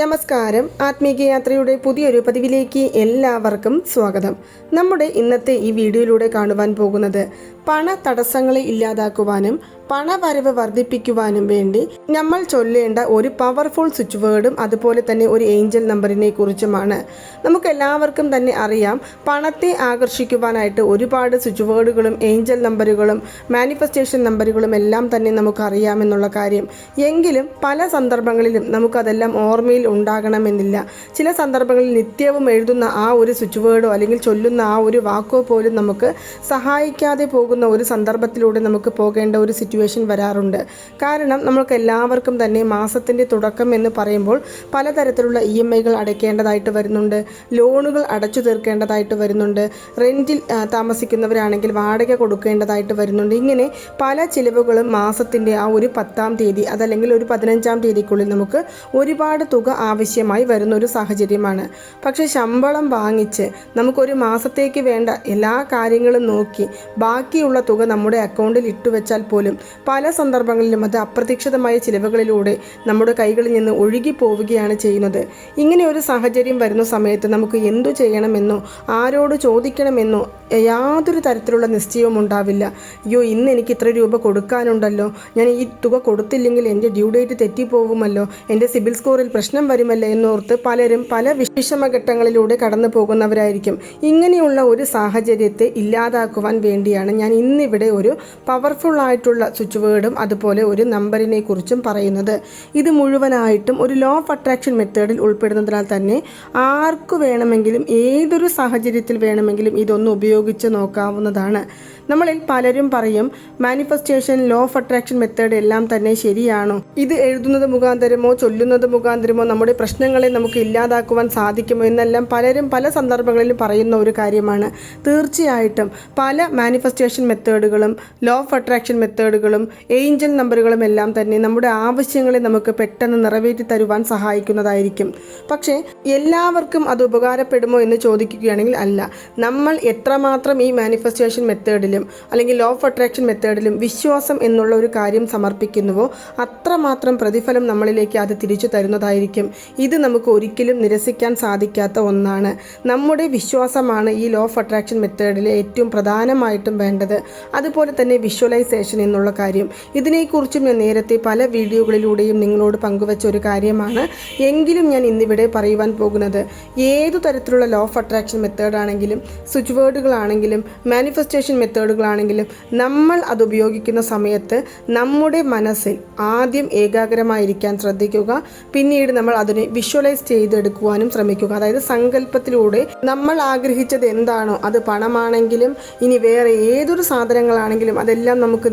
നമസ്കാരം. ആത്മീയ യാത്രയുടെ പുതിയൊരു പതിവിലേക്ക് എല്ലാവർക്കും സ്വാഗതം. നമ്മുടെ ഇന്നത്തെ ഈ വീഡിയോയിലൂടെ കാണുവാൻ പോകുന്നത് പണ തടസ്സങ്ങളെ ഇല്ലാതാക്കുവാനും പണവരവ് വർദ്ധിപ്പിക്കുവാനും വേണ്ടി നമ്മൾ ചൊല്ലേണ്ട ഒരു പവർഫുൾ സ്വിച്ച് വേർഡും അതുപോലെ തന്നെ ഒരു ഏഞ്ചൽ നമ്പറിനെ കുറിച്ചുമാണ്. നമുക്ക് എല്ലാവർക്കും തന്നെ അറിയാം പണത്തെ ആകർഷിക്കുവാനായിട്ട് ഒരുപാട് സ്വിച്ച് വേർഡുകളും ഏഞ്ചൽ നമ്പറുകളും മാനിഫെസ്റ്റേഷൻ നമ്പറുകളും എല്ലാം തന്നെ നമുക്ക് അറിയാമെന്നുള്ള കാര്യം. എങ്കിലും പല സന്ദർഭങ്ങളിലും നമുക്കതെല്ലാം ഓർമ്മയിൽ ഉണ്ടാകണമെന്നില്ല. ചില സന്ദർഭങ്ങളിൽ നിത്യവും എഴുതുന്ന ആ ഒരു സ്വിച്ച് വേർഡോ അല്ലെങ്കിൽ ചൊല്ലുന്ന ആ ഒരു വാക്കോ പോലും നമുക്ക് സഹായിക്കാതെ പോകുന്ന ഒരു സന്ദർഭത്തിലൂടെ നമുക്ക് പോകേണ്ട ഒരു സിറ്റുവേഷൻ വരാറുണ്ട്. കാരണം നമ്മൾക്ക് എല്ലാവർക്കും തന്നെ മാസത്തിന്റെ തുടക്കം എന്ന് പറയുമ്പോൾ പലതരത്തിലുള്ള ഇ എം ഐകൾ അടയ്ക്കേണ്ടതായിട്ട് വരുന്നുണ്ട്. ലോണുകൾ അടച്ചു തീർക്കേണ്ടതായിട്ട് വരുന്നുണ്ട്. റെന്റിൽ താമസിക്കുന്നവരാണെങ്കിൽ വാടക കൊടുക്കേണ്ടതായിട്ട് വരുന്നുണ്ട്. ഇങ്ങനെ പല ചിലവുകളും മാസത്തിന്റെ ആ ഒരു പത്താം തീയതി അതല്ലെങ്കിൽ ഒരു പതിനഞ്ചാം തീയതിക്കുള്ളിൽ നമുക്ക് ഒരുപാട് തുക ആവശ്യമായി വരുന്ന ഒരു സാഹചര്യമാണ്. പക്ഷേ ശമ്പളം വാങ്ങിച്ച് നമുക്കൊരു മാസത്തേക്ക് വേണ്ട എല്ലാ കാര്യങ്ങളും നോക്കി ബാക്കിയുള്ള തുക നമ്മുടെ അക്കൗണ്ടിൽ ഇട്ടുവെച്ചാൽ പോലും പല സന്ദർഭങ്ങളിലും അത് അപ്രതീക്ഷിതമായ ചിലവുകളിലൂടെ നമ്മുടെ കൈകളിൽ നിന്ന് ഒഴുകി പോവുകയാണ് ചെയ്യുന്നത്. ഇങ്ങനെ ഒരു സാഹചര്യം വരുന്ന സമയത്ത് നമുക്ക് എന്തു ചെയ്യണമെന്നോ ആരോട് ചോദിക്കണമെന്നോ യാതൊരു തരത്തിലുള്ള നിശ്ചയവും ഉണ്ടാവില്ല. അയ്യോ ഇന്ന് എനിക്ക് ഇത്ര രൂപ കൊടുക്കാനുണ്ടല്ലോ. ഞാൻ ഈ തുക കൊടുത്തില്ലെങ്കിൽ എന്റെ ഡ്യൂ ഡേറ്റ് തെറ്റിപ്പോകുമല്ലോ എന്റെ സിബിൽ സ്കോറിൽ പ്രശ്നം വരുമല്ലോ? എന്നോർത്ത് പലരും പല വിഷമഘട്ടങ്ങളിലൂടെ കടന്നു പോകുന്നവരായിരിക്കും. ഇങ്ങനെയുള്ള ഒരു സാഹചര്യത്തെ ഇല്ലാതാക്കുവാൻ വേണ്ടിയാണ് ഞാൻ ഇന്നിവിടെ ഒരു പവർഫുൾ ആയിട്ടുള്ള സ്വിച്ച് വേർഡും അതുപോലെ ഒരു നമ്പറിനെ കുറിച്ചും പറയുന്നത്. ഇത് മുഴുവനായിട്ടും ഒരു ലോ ഓഫ് അട്രാക്ഷൻ മെത്തേഡിൽ ഉൾപ്പെടുന്നതിനാൽ തന്നെ ആർക്കു വേണമെങ്കിലും ഏതൊരു സാഹചര്യത്തിൽ വേണമെങ്കിലും ഇതൊന്ന് ഉപയോഗിച്ച് നോക്കാവുന്നതാണ്. നമ്മളിൽ പലരും പറയും manifestation law of attraction method എല്ലാം തന്നെ ശരിയാണോ? ഇത് എഴുതുന്നത് മുഖാന്തരമോ ചൊല്ലുന്നത് മുഖാന്തരമോ നമ്മുടെ പ്രശ്നങ്ങളെ നമുക്ക് ഇല്ലാതാക്കുവാൻ സാധിക്കുമോ എന്നെല്ലാം പലരും പല സന്ദർഭങ്ങളിലും പറയുന്ന ഒരു കാര്യമാണ്. തീർച്ചയായിട്ടും പല മാനിഫെസ്റ്റേഷൻ മെത്തേഡുകളും ലോ ഓഫ് അട്രാക്ഷൻ മെത്തേഡുകളും ഏഞ്ചൽ നമ്പറുകളും എല്ലാം തന്നെ നമ്മുടെ ആവശ്യങ്ങളെ നമുക്ക് പെട്ടെന്ന് നിറവേറ്റി തരുവാൻ സഹായിക്കുന്നതായിരിക്കും. പക്ഷേ എല്ലാവർക്കും അത് ഉപകാരപ്പെടുമോ എന്ന് ചോദിക്കുകയാണെങ്കിൽ അല്ല. നമ്മൾ എത്രമാത്രം ഈ മാനിഫെസ്റ്റേഷൻ മെത്തേഡിലും അല്ലെങ്കിൽ ലോ ഓഫ് അട്രാക്ഷൻ മെത്തേഡിലും വിശ്വാസം എന്നുള്ള ഒരു കാര്യം സമർപ്പിക്കുന്നുവോ അത്രമാത്രം പ്രതിഫലം നമ്മളിലേക്ക് അത് തിരിച്ചു തരുന്നതായിരിക്കും. ഇത് നമുക്ക് ഒരിക്കലും നിരസിക്കാൻ സാധിക്കാത്ത ഒന്നാണ്. നമ്മുടെ വിശ്വാസമാണ് ഈ ലോ ഓഫ് അട്രാക്ഷൻ മെത്തേഡിലെ ഏറ്റവും പ്രധാനമായിട്ടും വേണ്ടത്. അതുപോലെ തന്നെ വിഷ്വലൈസേഷൻ എന്നുള്ള കാര്യം. ഇതിനെക്കുറിച്ചും ഞാൻ നേരത്തെ പല വീഡിയോകളിലൂടെയും നിങ്ങളോട് പങ്കുവച്ച ഒരു കാര്യമാണ്. എങ്കിലും ഞാൻ ഇന്നിവിടെ പറയുവാൻ പോകുന്നത് ഏതു തരത്തിലുള്ള ലോ ഓഫ് അട്രാക്ഷൻ മെത്തേഡ് ആണെങ്കിലും സ്വിച്ച് വേർഡുകളാണെങ്കിലും മാനിഫെസ്റ്റേഷൻ മെത്തേഡുകളാണെങ്കിലും നമ്മൾ അത് ഉപയോഗിക്കുന്ന സമയത്ത് നമ്മുടെ മനസ്സിൽ ആദ്യം ഏകാഗ്രമായിരിക്കാൻ ശ്രദ്ധിക്കുക. പിന്നീട് നമ്മൾ അതിനെ വിഷ്വലൈസ് ചെയ്തെടുക്കുവാനും ശ്രമിക്കുക. അതായത് സങ്കല്പത്തിലൂടെ നമ്മൾ ആഗ്രഹിച്ചത് എന്താണോ അത് പണമാണെങ്കിലും ഇനി വേറെ ഏതൊരു സാധനങ്ങളാണെങ്കിലും അതെല്ലാം നമുക്ക്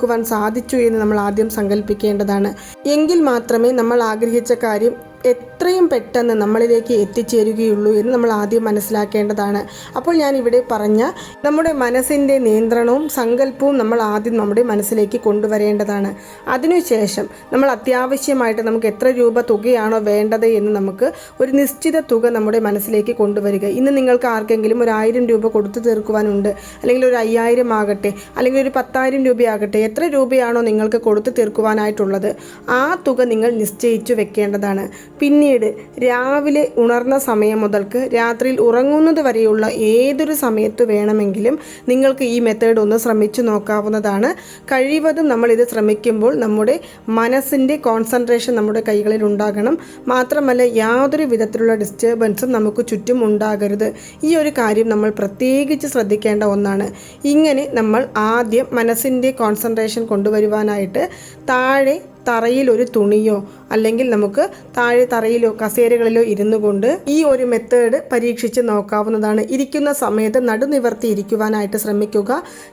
നേടിയെടുക്കുവാൻ സാധിച്ചു എന്ന് നമ്മൾ ആദ്യം സങ്കല്പിക്കേണ്ടതാണ് എങ്കിൽ മാത്രമേ നമ്മൾ ആഗ്രഹിച്ച കാര്യം എത്രയും പെട്ടെന്ന് നമ്മളിലേക്ക് എത്തിച്ചേരുകയുള്ളൂ എന്ന് നമ്മൾ ആദ്യം മനസ്സിലാക്കേണ്ടതാണ്. അപ്പോൾ ഞാൻ ഇവിടെ പറഞ്ഞ നമ്മുടെ മനസ്സിന്റെ നിയന്ത്രണവും സങ്കല്പവും നമ്മൾ ആദ്യം നമ്മുടെ മനസ്സിലേക്ക് കൊണ്ടുവരേണ്ടതാണ്. അതിനുശേഷം നമ്മൾ അത്യാവശ്യമായിട്ട് നമുക്ക് എത്ര രൂപ തുകയാണോ വേണ്ടത് എന്ന് നമുക്ക് ഒരു നിശ്ചിത തുക നമ്മുടെ മനസ്സിലേക്ക് കൊണ്ടുവരിക. ഇന്ന് നിങ്ങൾക്ക് ആർക്കെങ്കിലും ഒരു ആയിരം രൂപ കൊടുത്തു തീർക്കുവാനുണ്ട് അല്ലെങ്കിൽ ഒരു അയ്യായിരം ആകട്ടെ അല്ലെങ്കിൽ ഒരു പത്തായിരം രൂപയാകട്ടെ എത്ര രൂപയാണോ നിങ്ങൾക്ക് കൊടുത്തു തീർക്കുവാനായിട്ടുള്ളത് ആ തുക നിങ്ങൾ നിശ്ചയിച്ചു വെക്കേണ്ടതാണ്. പിന്നീട് രാവിലെ ഉണർന്ന സമയം മുതൽക്ക് രാത്രിയിൽ ഉറങ്ങുന്നത് വരെയുള്ള ഏതൊരു സമയത്ത് വേണമെങ്കിലും നിങ്ങൾക്ക് ഈ മെത്തേഡ് ഒന്ന് ശ്രമിച്ചു നോക്കാവുന്നതാണ്. കഴിവതും നമ്മൾ ഇത് ശ്രമിക്കുമ്പോൾ നമ്മുടെ മനസ്സിന്റെ കോൺസെൻട്രേഷൻ നമ്മുടെ കൈകളിൽ ഉണ്ടാകണം. മാത്രമല്ല യാതൊരു വിധത്തിലുള്ള ഡിസ്റ്റർബൻസും നമുക്ക് ചുറ്റും ഉണ്ടാകരുത്. ഈ ഒരു കാര്യം നമ്മൾ പ്രത്യേകിച്ച് ശ്രദ്ധിക്കേണ്ട ഒന്നാണ്. ഇങ്ങനെ നമ്മൾ ആദ്യം മനസ്സിന്റെ കോൺസെൻട്രേഷൻ കൊണ്ടുവരുവാനായിട്ട് താഴെ തറയിൽ ഒരു തുണിയോ അല്ലെങ്കിൽ നമുക്ക് താഴെ തറയിലോ കസേരകളിലോ ഇരുന്നു കൊണ്ട് ഈ ഒരു മെത്തേഡ് പരീക്ഷിച്ച് നോക്കാവുന്നതാണ്. ഇരിക്കുന്ന സമയത്ത് നടുനിവർത്തി ഇരിക്കുവാനായിട്ട് ശ്രമിക്കുക.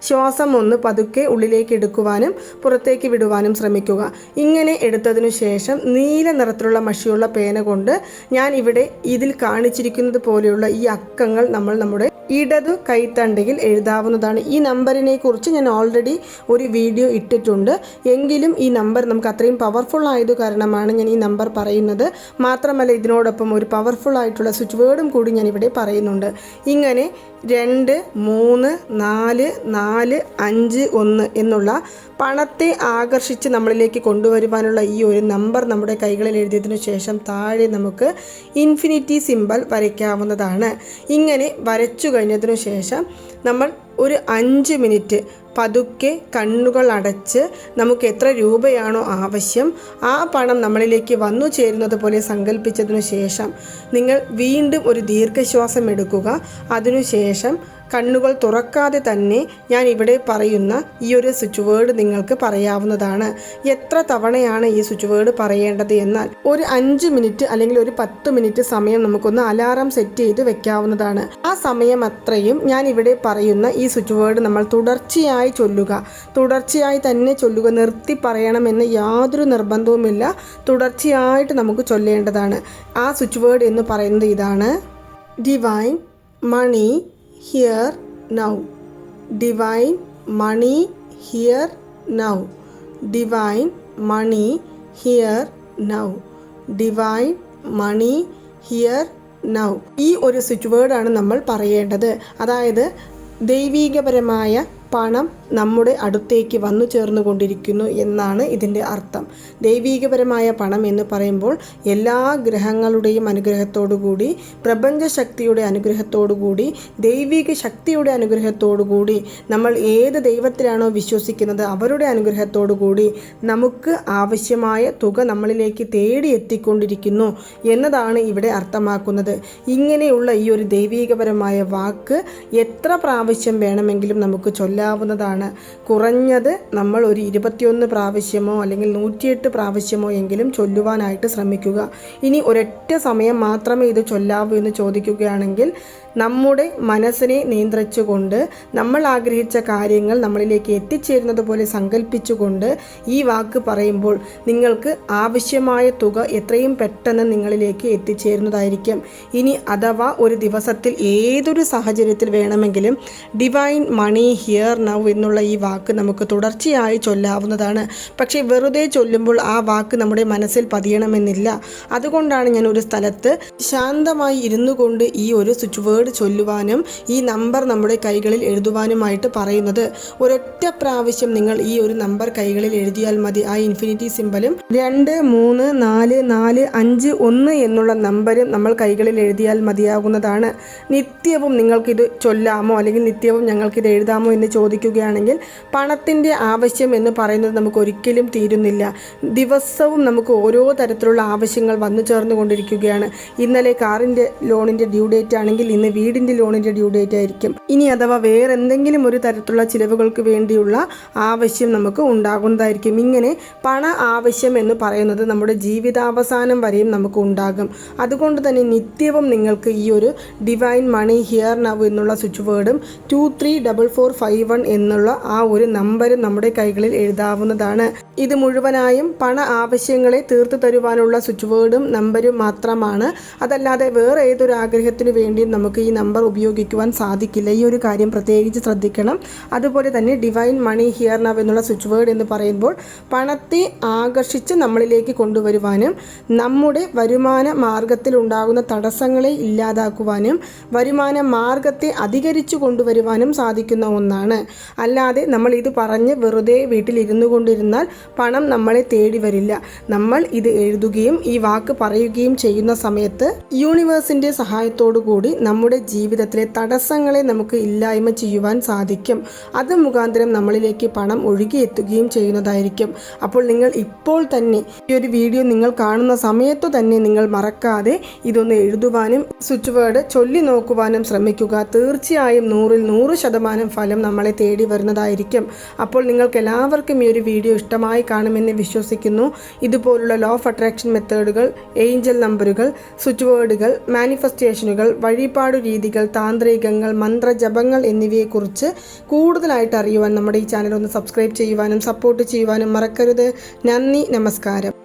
ശ്വാസം ഒന്ന് പതുക്കെ ഉള്ളിലേക്ക് എടുക്കുവാനും പുറത്തേക്ക് വിടുവാനും ശ്രമിക്കുക. ഇങ്ങനെ എടുത്തതിനു ശേഷം നീല നിറത്തിലുള്ള മഷിയുള്ള പേന കൊണ്ട് ഞാൻ ഇവിടെ ഇതിൽ കാണിച്ചിരിക്കുന്നത് പോലെയുള്ള ഈ അക്കങ്ങൾ നമ്മൾ നമ്മുടെ ഇടതു കൈത്തണ്ടയിൽ എഴുതാവുന്നതാണ്. ഈ നമ്പറിനെ കുറിച്ച് ഞാൻ ഓൾറെഡി ഒരു വീഡിയോ ഇട്ടിട്ടുണ്ട്. എങ്കിലും ഈ നമ്പർ നമുക്ക് അത്രയും അത്രയും പവർഫുൾ ആയത് കാരണമാണ് ഞാൻ ഈ നമ്പർ പറയുന്നത്. മാത്രമല്ല ഇതിനോടൊപ്പം ഒരു പവർഫുൾ ആയിട്ടുള്ള സ്വിച്ച് വേർഡും കൂടി ഞാൻ ഇവിടെ പറയുന്നുണ്ട്. ഇങ്ങനെ രണ്ട് മൂന്ന് നാല് നാല് അഞ്ച് ഒന്ന് എന്നുള്ള പണത്തെ ആകർഷിച്ച് നമ്മളിലേക്ക് കൊണ്ടുവരുവാനുള്ള ഈ ഒരു നമ്പർ നമ്മുടെ കൈകളിൽ എഴുതിയതിനു ശേഷം താഴെ നമുക്ക് ഇൻഫിനിറ്റി സിമ്പൽ വരയ്ക്കാവുന്നതാണ്. ഇങ്ങനെ വരച്ചു കഴിഞ്ഞതിനു ശേഷം നമ്മൾ ഒരു അഞ്ച് മിനിറ്റ് പതുക്കെ കണ്ണുകൾ അടച്ച് നമുക്ക് എത്ര രൂപയാണോ ആവശ്യം ആ പണം നമ്മളിലേക്ക് വന്നു ചേരുന്നത് പോലെ സങ്കല്പിച്ചതിനു ശേഷം നിങ്ങൾ വീണ്ടും ഒരു ദീർഘശ്വാസം എടുക്കുക. അതിനുശേഷം കണ്ണുകൾ തുറക്കാതെ തന്നെ ഞാൻ ഇവിടെ പറയുന്ന ഈ ഒരു സ്വിച്ച് വേർഡ് നിങ്ങൾക്ക് പറയാവുന്നതാണ്. എത്ര തവണയാണ് ഈ സ്വിച്ച് വേർഡ് പറയേണ്ടത് എന്നാൽ ഒരു അഞ്ച് മിനിറ്റ് അല്ലെങ്കിൽ ഒരു പത്ത് മിനിറ്റ് സമയം നമുക്കൊന്ന് അലാറം സെറ്റ് ചെയ്ത് വെക്കാവുന്നതാണ്. ആ സമയം അത്രയും ഞാൻ ഇവിടെ പറയുന്ന ഈ സ്വിച്ച് വേർഡ് നമ്മൾ തുടർച്ചയായി ചൊല്ലുക. തുടർച്ചയായി തന്നെ ചൊല്ലുക നിർത്തി പറയണമെന്ന് യാതൊരു നിർബന്ധവുമില്ല. തുടർച്ചയായിട്ട് നമുക്ക് ചൊല്ലേണ്ടതാണ്. ആ സ്വിച്ച് വേർഡ് എന്ന് പറയുന്നത് ഇതാണ്. Divine money here now divine money here now divine money here now divine money here now ഈ ഒരു സ്വിച്ച് വേർഡാണ് നമ്മൾ പറയേണ്ടത്. അതായത് ദൈവീകപരമായ പണം നമ്മുടെ അടുത്തേക്ക് വന്നു ചേർന്നുകൊണ്ടിരിക്കുന്നു എന്നാണ് ഇതിന്റെ അർത്ഥം. ദൈവീകപരമായ പണം എന്ന് പറയുമ്പോൾ എല്ലാ ഗ്രഹങ്ങളുടെയും അനുഗ്രഹത്തോടുകൂടി പ്രപഞ്ചശക്തിയുടെ അനുഗ്രഹത്തോടുകൂടി ദൈവിക ശക്തിയുടെ അനുഗ്രഹത്തോടുകൂടി നമ്മൾ ഏത് ദൈവത്തിലാണോ വിശ്വസിക്കുന്നത് അവരുടെ അനുഗ്രഹത്തോടുകൂടി നമുക്ക് ആവശ്യമായ തുക നമ്മളിലേക്ക് തേടി എത്തിക്കൊണ്ടിരിക്കുന്നു എന്നതാണ് ഇവിടെ അർത്ഥമാക്കുന്നത്. ഇങ്ങനെയുള്ള ഈ ഒരു ദൈവീകപരമായ വാക്ക് എത്ര പ്രാവശ്യം വേണമെങ്കിലും നമുക്ക് ചൊല്ലാവുന്നതാണ് കുറഞ്ഞത് നമ്മൾ ഒരു ഇരുപത്തിയൊന്ന് പ്രാവശ്യമോ അല്ലെങ്കിൽ നൂറ്റിയെട്ട് പ്രാവശ്യമോ എങ്കിലും ചൊല്ലുവാനായിട്ട് ശ്രമിക്കുക. ഇനി ഒരൊറ്റ സമയം മാത്രമേ ഇത് ചൊല്ലാവൂ എന്ന് ചോദിക്കുകയാണെങ്കിൽ നമ്മുടെ മനസ്സിനെ നിയന്ത്രിച്ചുകൊണ്ട് നമ്മൾ ആഗ്രഹിച്ച കാര്യങ്ങൾ നമ്മളിലേക്ക് എത്തിച്ചേരുന്നത് പോലെ സങ്കല്പിച്ചുകൊണ്ട് ഈ വാക്ക് പറയുമ്പോൾ നിങ്ങൾക്ക് ആവശ്യമായ തുക എത്രയും പെട്ടെന്ന് നിങ്ങളിലേക്ക് എത്തിച്ചേരുന്നതായിരിക്കും. ഇനി അഥവാ ഒരു ദിവസത്തിൽ ഏതൊരു സാഹചര്യത്തിൽ വേണമെങ്കിലും ഡിവൈൻ മണി ഹിയർ നൗ എന്നുള്ള ഈ വാക്ക് നമുക്ക് തുടർച്ചയായി ചൊല്ലാവുന്നതാണ്. പക്ഷേ വെറുതെ ചൊല്ലുമ്പോൾ ആ വാക്ക് നമ്മുടെ മനസ്സിൽ പതിയണമെന്നില്ല. അതുകൊണ്ടാണ് ഞാൻ ഒരു സ്ഥലത്ത് ശാന്തമായി ഇരുന്നു കൊണ്ട് ഈ ഒരു സ്വിച്ച് വേർഡ് ചൊല്ലുവാനും ഈ നമ്പർ നമ്മുടെ കൈകളിൽ എഴുതുവാനുമായിട്ട് പറയുന്നത്. ഒരൊറ്റ പ്രാവശ്യം നിങ്ങൾ ഈ ഒരു നമ്പർ കൈകളിൽ എഴുതിയാൽ മതി. ആ ഇൻഫിനിറ്റി സിമ്പലും രണ്ട് മൂന്ന് നാല് നാല് അഞ്ച് ഒന്ന് എന്നുള്ള നമ്പരും നമ്മൾ കൈകളിൽ എഴുതിയാൽ മതിയാകുന്നതാണ്. നിത്യവും നിങ്ങൾക്കിത് ചൊല്ലാമോ? അല്ലെങ്കിൽ നിത്യവും ഞങ്ങൾക്കിത് എഴുതാമോ എന്ന് ചോദിക്കുകയാണെങ്കിൽ പണത്തിന്റെ ആവശ്യം എന്ന് പറയുന്നത് നമുക്ക് ഒരിക്കലും തീരുന്നില്ല. ദിവസവും നമുക്ക് ഓരോ തരത്തിലുള്ള ആവശ്യങ്ങൾ വന്നു ചേർന്നുകൊണ്ടിരിക്കുകയാണ്. ഇന്നലെ കാറിന്റെ ലോണിന്റെ ഡ്യൂ ഡേറ്റ് ആണെങ്കിൽ ഇന്ന് വീടിന്റെ ലോണിന്റെ ഡ്യൂ ഡേറ്റ് ആയിരിക്കും. ഇനി അഥവാ വേറെ എന്തെങ്കിലും ഒരു തരത്തിലുള്ള ചിലവുകൾക്ക് വേണ്ടിയുള്ള ആവശ്യം നമുക്ക് ഉണ്ടാകുന്നതായിരിക്കും. ഇങ്ങനെ പണ ആവശ്യം എന്ന് പറയുന്നത് നമ്മുടെ ജീവിതാവസാനം വരെയും നമുക്ക് ഉണ്ടാകും. അതുകൊണ്ട് തന്നെ നിത്യവും നിങ്ങൾക്ക് ഈ ഒരു ഡിവൈൻ മണി ഹിയർ നവ് എന്നുള്ള switch വേർഡും two three double four five one എന്നുള്ള ആ ഒരു നമ്പർ നമ്മുടെ കൈകളിൽ എഴുതാവുന്നതാണ്. ഇത് മുഴുവനായും പണ ആവശ്യങ്ങളെ തീർത്തു തരുവാനുള്ള സ്വിച്ച് വേർഡും നമ്പരും മാത്രമാണ്. അതല്ലാതെ വേറെ ഏതൊരു ആഗ്രഹത്തിനു വേണ്ടിയും നമുക്ക് ഈ നമ്പർ ഉപയോഗിക്കുവാൻ സാധിക്കില്ല. ഈ ഒരു കാര്യം പ്രത്യേകിച്ച് ശ്രദ്ധിക്കണം. അതുപോലെ തന്നെ ഡിവൈൻ മണി ഹിയർ നവ് എന്നുള്ള സ്വിച്ച് വേർഡ് എന്ന് പറയുമ്പോൾ പണത്തെ ആകർഷിച്ച് നമ്മളിലേക്ക് കൊണ്ടുവരുവാനും നമ്മുടെ വരുമാന മാർഗത്തിൽ ഉണ്ടാകുന്ന തടസ്സങ്ങളെ ഇല്ലാതാക്കുവാനും വരുമാന മാർഗത്തെ അധികരിച്ചു കൊണ്ടുവരുവാനും സാധിക്കുന്ന ഒന്നാണ്. അല്ലാതെ നമ്മൾ ഇത് പറഞ്ഞ് വെറുതെ വീട്ടിലിരുന്നു കൊണ്ടിരുന്നാൽ പണം നമ്മളെ തേടി വരില്ല. നമ്മൾ ഇത് എഴുതുകയും ഈ വാക്ക് പറയുകയും ചെയ്യുന്ന സമയത്ത് യൂണിവേഴ്സിന്റെ സഹായത്തോടു കൂടി നമ്മുടെ ജീവിതത്തിലെ തടസ്സങ്ങളെ നമുക്ക് ഇല്ലായ്മ ചെയ്യുവാൻ സാധിക്കും. അത് മുഖാന്തരം നമ്മളിലേക്ക് പണം ഒഴുകിയെത്തുകയും ചെയ്യുന്നതായിരിക്കും. അപ്പോൾ നിങ്ങൾ ഇപ്പോൾ തന്നെ ഈ ഒരു വീഡിയോ നിങ്ങൾ കാണുന്ന സമയത്തു തന്നെ നിങ്ങൾ മറക്കാതെ ഇതൊന്ന് എഴുതുവാനും സ്വിച്ച് വേർഡ് ചൊല്ലി നോക്കുവാനും ശ്രമിക്കുക. തീർച്ചയായും നൂറിൽ നൂറ് ശതമാനം ഫലം നമ്മളെ തേടി വരുന്നതായിരിക്കും. അപ്പോൾ നിങ്ങൾക്ക് എല്ലാവർക്കും ഈ ഒരു വീഡിയോ ഇഷ്ടമായി കാണുമെന്ന് വിശ്വസിക്കുന്നു. ഇതുപോലുള്ള ലോ ഓഫ് അട്രാക്ഷൻ മെത്തേഡുകൾ ഏഞ്ചൽ നമ്പറുകൾ സ്വിച്ച് വേർഡുകൾ മാനിഫെസ്റ്റേഷനുകൾ വഴിപാടു രീതികൾ താന്ത്രികങ്ങൾ മന്ത്രജപങ്ങൾ എന്നിവയെക്കുറിച്ച് കൂടുതലായിട്ട് അറിയുവാൻ നമ്മുടെ ഈ ചാനൽ ഒന്ന് സബ്സ്ക്രൈബ് ചെയ്യുവാനും സപ്പോർട്ട് ചെയ്യുവാനും മറക്കരുത്. നന്ദി നമസ്കാരം.